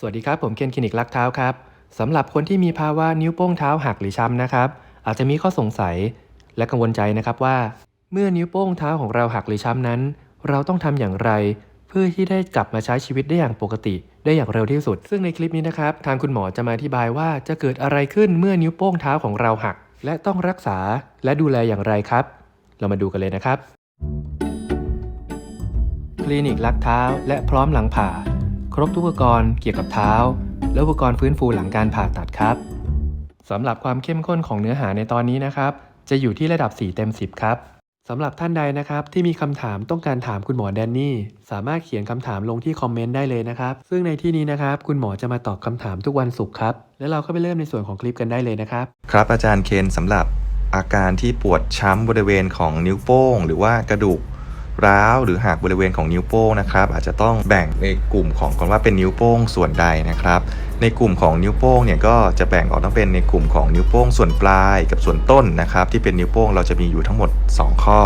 สวัสดีครับ ผมเคนคลินิกลักเท้าครับสำหรับคนที่มีภาวะนิ้วโป้งเท้าหักหรือช้ำนะครับ อาจจะมีข้อสงสัยและกังวลใจนะครับว่า เมื่อนิ้วโป้งเท้าของเราหักหรือช้ำนั้น เราต้องทำอย่างไร เพื่อที่ได้กลับมาใช้ชีวิตได้อย่างปกติ ได้อย่างเร็วที่สุด ซึ่งในคลิปนี้นะครับ ทางคุณหมอจะมาอธิบายว่าจะเกิดอะไรขึ้นเมื่อนิ้วโป้งเท้าของเราหัก และต้องรักษาและดูแลอย่างไรครับ เรามาดูกันเลยนะครับ คลินิกลักเท้าและพร้อมหลังผ่า ครบทุกอุปกรณ์เกี่ยวกับเท้า และอุปกรณ์ฟื้นฟูหลังการผ่าตัดครับสำหรับความเข้มข้นของเนื้อหาในตอนนี้นะครับ จะอยู่ที่ระดับ 4 เต็ม 10 ครับสำหรับท่านใดนะครับที่มีคำถามต้องการถามคุณหมอแดนนี่ สามารถเขียนคำถามลงที่คอมเมนต์ได้เลยนะครับ ซึ่งในที่นี้นะครับคุณหมอจะมาตอบคำถามทุกวันศุกร์ครับ แล้วเราก็ไปเริ่มในส่วนของคลิปกันได้เลยนะครับ ครับอาจารย์เคนสำหรับอาการที่ปวดช้ำบริเวณของนิ้วโป้ง หรือว่ากระดูก ร้าวหรือหักบริเวณของนิ้วโป้งนะครับอาจจะต้องแบ่งในกลุ่มของก่อนว่าเป็นนิ้วโป้งส่วนใดนะครับ ในกลุ่มของนิ้วโป้งเนี่ยก็จะแบ่งออกต้องเป็นในกลุ่มของนิ้วโป้งส่วนปลายกับส่วนต้นนะครับ ที่เป็นนิ้วโป้งเราจะมีอยู่ทั้งหมด 2 ข้อ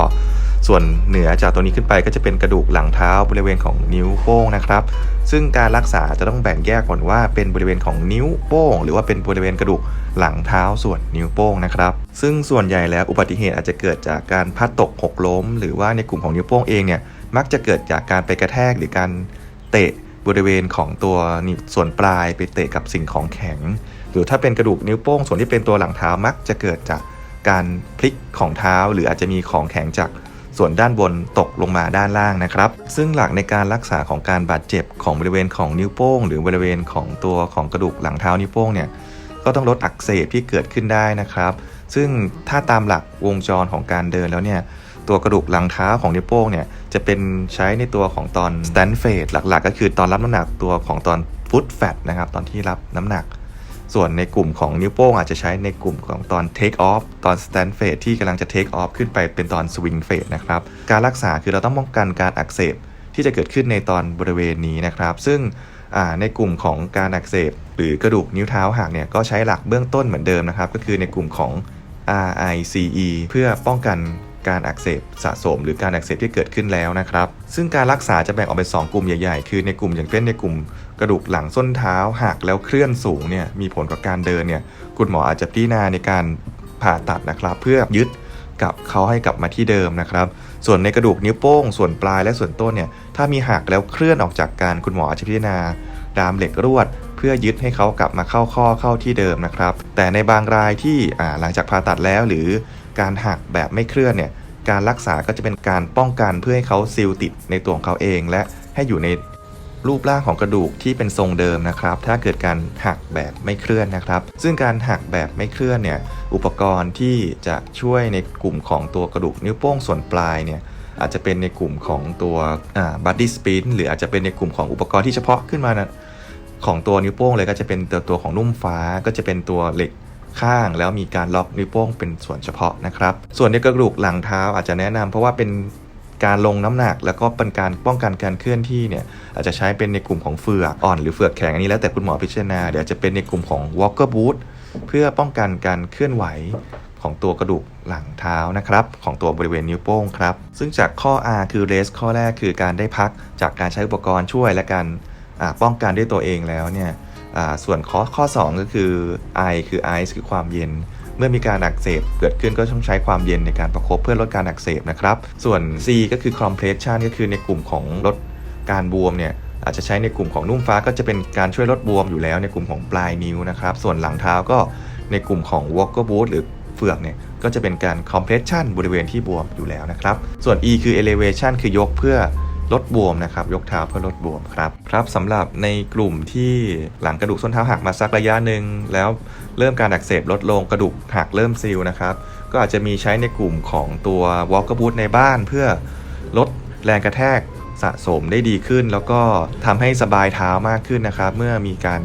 ส่วนเหนือจากตัวนี้ขึ้นไปก็จะเป็นกระดูกหลังเท้าบริเวณของนิ้วโป้งนะครับ ซึ่งการรักษาจะต้องแบ่งแยกก่อนว่าเป็นบริเวณของนิ้วโป้ง หรือว่าเป็นบริเวณกระดูกหลังเท้าส่วนนิ้วโป้งนะครับ ซึ่งส่วนใหญ่แล้วอุบัติเหตุอาจจะเกิดจากการพัดตกหกล้ม หรือว่าในกลุ่มของนิ้วโป้งเองเนี่ยมักจะเกิดจากการไปกระแทกหรือการเตะบริเวณของตัวส่วนปลายไปเตะกับสิ่งของแข็ง หรือถ้าเป็นกระดูกนิ้วโป้งส่วนที่เป็นตัวหลังเท้ามักจะเกิดจากการพลิกของเท้า หรืออาจจะมีของแข็งจากส่วนด้านบนตกลงมาด้านล่างนะครับ ซึ่งหลักในการรักษาของการบาดเจ็บของบริเวณของนิ้วโป้ง หรือบริเวณของตัวของกระดูกหลังเท้านิ้วโป้งเนี่ยก็ต้องลดอักเสบที่เกิดขึ้นได้นะครับ ซึ่งถ้าตามหลักวงจรของการเดินแล้วเนี่ยตัวกระดูกหลังเท้าของนิ้วโป้งเนี่ยจะเป็นใช้ในตัวของตอน stand phase หลักๆ ก็คือตอนรับน้ำหนักตัวของตอน foot fat นะครับตอนที่รับน้ำหนัก ส่วนในกลุ่มของนิ้วโป้งอาจจะใช้ในกลุ่มของตอน take off ตอน stand phase ที่กำลังจะ take off ขึ้นไปเป็นตอน swing phase นะครับการรักษาคือเราต้องป้องกันการอักเสบที่จะเกิดขึ้นในตอนบริเวณนี้นะครับ ซึ่งในกลุ่มของการอักเสบ หรือกระดูกนิ้วเท้าหักเนี่ยก็ใช้หลักเบื้องต้นเหมือนเดิมนะครับ ก็คือในกลุ่มของ RICE เพื่อป้องกันการอักเสบสะสมหรือการอักเสบที่เกิดขึ้นแล้วนะครับ ซึ่งการรักษาจะแบ่งออกเป็น2กลุ่มใหญ่ๆ คือในกลุ่มอย่างเช่นในกลุ่มกระดูกหลังส้นเท้าหักแล้วเคลื่อนสูงเนี่ยมีผลกับการเดินเนี่ยคุณหมออาจจะพิจารณาในการผ่าตัดนะครับ เพื่อยึดกับเขาให้กลับมาที่เดิมนะครับ ส่วนในกระดูกนิ้วโป้ง ส่วนปลายและส่วนต้นเนี่ยถ้ามีหักแล้วเคลื่อนออกจากการคุณหมออาจจะพิจารณาดามเหล็กรวด พื่อยึดให้เขากลับมาเข้าข้อเข้าที่เดิมนะครับ แต่ในบางรายที่หลังจากผ่าตัดแล้วหรือการหักแบบไม่เคลื่อนเนี่ยการรักษาก็จะเป็นการป้องกันเพื่อให้เขาซีลติดในตัวของเขาเอง และให้อยู่ในรูปร่างของกระดูกที่เป็นทรงเดิมนะครับ ถ้าเกิดการหักแบบไม่เคลื่อนนะครับ ซึ่งการหักแบบไม่เคลื่อนเนี่ยอุปกรณ์ที่จะช่วยในกลุ่มของตัวกระดูกนิ้วโป้งส่วนปลายเนี่ยอาจจะเป็นในกลุ่มของตัวบัดดี้สปินหรืออาจจะเป็นในกลุ่มของอุปกรณ์ที่เฉพาะขึ้นมานะ ของตัวนิ้วโป้งเลยก็จะเป็นตัวตัวของนุ่มฟ้าก็จะเป็นตัวเหล็กข้างแล้วมีการล็อกนิ้วโป้งเป็นส่วนเฉพาะนะครับ ส่วนในกระดูกหลังเท้าอาจจะแนะนำเพราะว่าเป็นการลงน้ำหนัก แล้วก็เป็นการป้องกันการเคลื่อนที่เนี่ยอาจจะใช้เป็นในกลุ่มของเฟือกอ่อนหรือเฟือกแข็งอันนี้แล้วแต่คุณหมอพิจารณาเดี๋ยวจะเป็นในกลุ่มของ walker boot เพื่อป้องกันการเคลื่อนไหวของตัวกระดูกหลังเท้านะครับ ของตัวบริเวณนิ้วโป้งครับ ซึ่งจากข้อ R คือ rest ข้อแรกคือการได้พักจากการใช้อุปกรณ์ช่วยและการ ป้องกันด้วยตัวเองแล้วเนี่ยส่วนข้อข้อ 2 ก็คือ I คือ ice คือความเย็น เมื่อมีการอักเสบเกิดขึ้นก็ต้องใช้ความเย็นในการประคบเพื่อลดการอักเสบนะครับ ส่วน C ก็คือ compression ก็คือในกลุ่มของลดการบวมเนี่ยอาจจะใช้ในกลุ่มของนุ่มฟ้าก็จะเป็นการช่วยลดบวมอยู่แล้วในกลุ่มของปลายนิ้วนะครับ ส่วนหลังเท้าก็ในกลุ่มของ walker boot หรือเฟือกเนี่ยก็จะเป็นการ compression บริเวณที่บวมอยู่แล้วนะครับ ส่วน E คือ elevation คือยกเพื่อ ลดบวมนะครับ ยกเท้าเพื่อลดบวมครับครับสำหรับในกลุ่มที่หลังกระดูกส้นเท้าหักมาสักระยะหนึ่งแล้วเริ่มการอักเสบลดลงกระดูกหักเริ่มซีลนะครับ ก็อาจจะมีใช้ในกลุ่มของตัว walker boot ในบ้านเพื่อลดแรงกระแทกสะสมได้ดีขึ้น แล้วก็ทำให้สบายเท้ามากขึ้นนะครับ เมื่อมีการ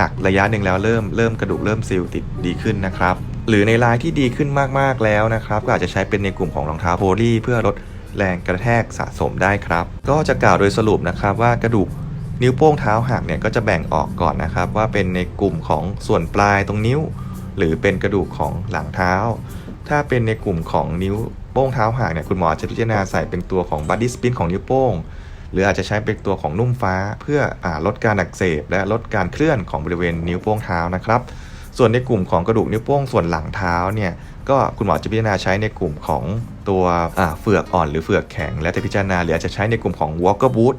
หักระยะหนึ่งแล้วเริ่มเริ่มกระดูกเริ่มซีลติดดีขึ้นนะครับ หรือในรายที่ดีขึ้นมากๆแล้วนะครับ ก็อาจจะใช้เป็นในกลุ่มของรองเท้าโพลีเพื่อลด แรงกระแทกสะสมได้ครับ ก็จะกล่าวโดยสรุปนะครับว่ากระดูกนิ้วโป้งเท้าหักเนี่ยก็จะแบ่งออกก่อนนะครับ ว่าเป็นในกลุ่มของส่วนปลายตรงนิ้ว หรือเป็นกระดูกของหลังเท้า ถ้าเป็นในกลุ่มของนิ้วโป้งเท้าหักเนี่ยคุณหมอจะพิจารณาใส่เป็นตัวของบัดดี้สปินของนิ้วโป้งหรืออาจจะใช้เป็นตัวของนุ่มฟ้าเพื่ออลดการอักเสบ และลดการเคลื่อนของบริเวณนิ้วโป้งเท้านะครับ ส่วนในกลุ่มของกระดูกนิ้วโป้งส่วนหลังเท้าเนี่ยก็คุณหมอจะพิจารณาใช้ในกลุ่มของตัวอ่าเฟือกอ่อนหรือเฟือกแข็ง แล้วแต่พิจารณาหรืออาจจะใช้ในกลุ่มของ walker boot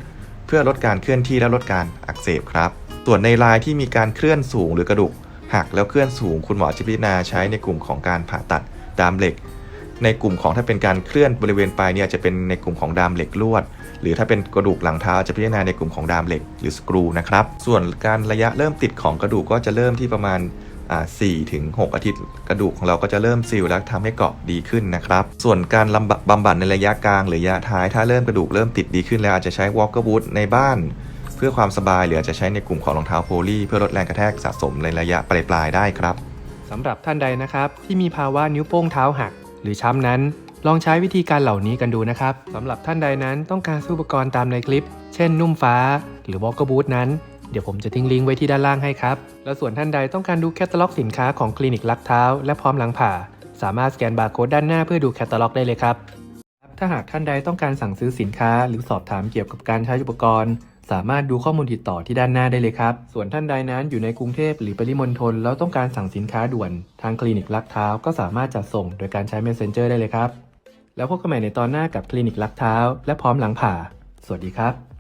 เพื่อลดการเคลื่อนที่และลดการอักเสบครับ ส่วนในรายที่มีการเคลื่อนสูงหรือกระดูกหักแล้วเคลื่อนสูง คุณหมอจะพิจารณาใช้ในกลุ่มของการผ่าตัดดามเหล็ก ในกลุ่มของถ้าเป็นการเคลื่อนบริเวณปลายเนี่ยจะเป็นในกลุ่มของดามเหล็กลวด หรือถ้าเป็นกระดูกหลังเท้าจะพิจารณาในกลุ่มของดามเหล็กหรือสกรูนะครับ ส่วนการระยะเริ่มติดของกระดูกก็จะเริ่มที่ประมาณ อ่า4ถึง6อาทิตย์กระดูกของเราก็จะเริ่มซีลและทำให้เกาะดีขึ้นนะครับ ส่วนการลำบะบำบัดในระยะกลางหรือระยะท้ายถ้าเริ่มกระดูกเริ่มติดดีขึ้นแล้วอาจจะใช้ walker boot ในบ้านเพื่อความสบายหรืออาจจะใช้ในกลุ่มของรองเท้าโพลีเพื่อลดแรงกระแทกสะสมในระยะปลายๆได้ครับสำหรับท่านใดนะครับ ที่มีภาวะนิ้วโป้งเท้าหัก หรือช้ำนั้น ลองใช้วิธีการเหล่านี้กันดูนะครับสำหรับท่านใดนั้นต้องการซื้ออุปกรณ์ตามในคลิป เช่น นุ่มฟ้า หรือ Walker Boot นั้น เดี๋ยวผมจะทิ้งลิงก์ไว้ที่ด้านล่างให้ครับ แล้วส่วนท่านใดต้องการดูแคตตาล็อกสินค้าของคลินิกลักเท้า และพร้อมหลังผ่า สามารถสแกนบาร์โค้ดด้านหน้าเพื่อดูแคตตาล็อกได้เลยครับ ถ้าหากท่านใดต้องการสั่งซื้อสินค้า หรือสอบถามเกี่ยวกับการใช้อุปกรณ์ สามารถดูข้อมูลติดต่อที่ด้านหน้าได้เลยครับ ส่วนท่านใดนั้นอยู่ในกรุงเทพหรือปริมณฑลแล้วต้องการสั่งสินค้าด่วน ทางคลินิกลักเท้าก็สามารถจัดส่งโดยการใช้ Messenger ได้เลยครับ แล้วพบกันใหม่ในตอนหน้ากับคลินิกลักเท้า และพร้อมหลังผ่า สวัสดีครับ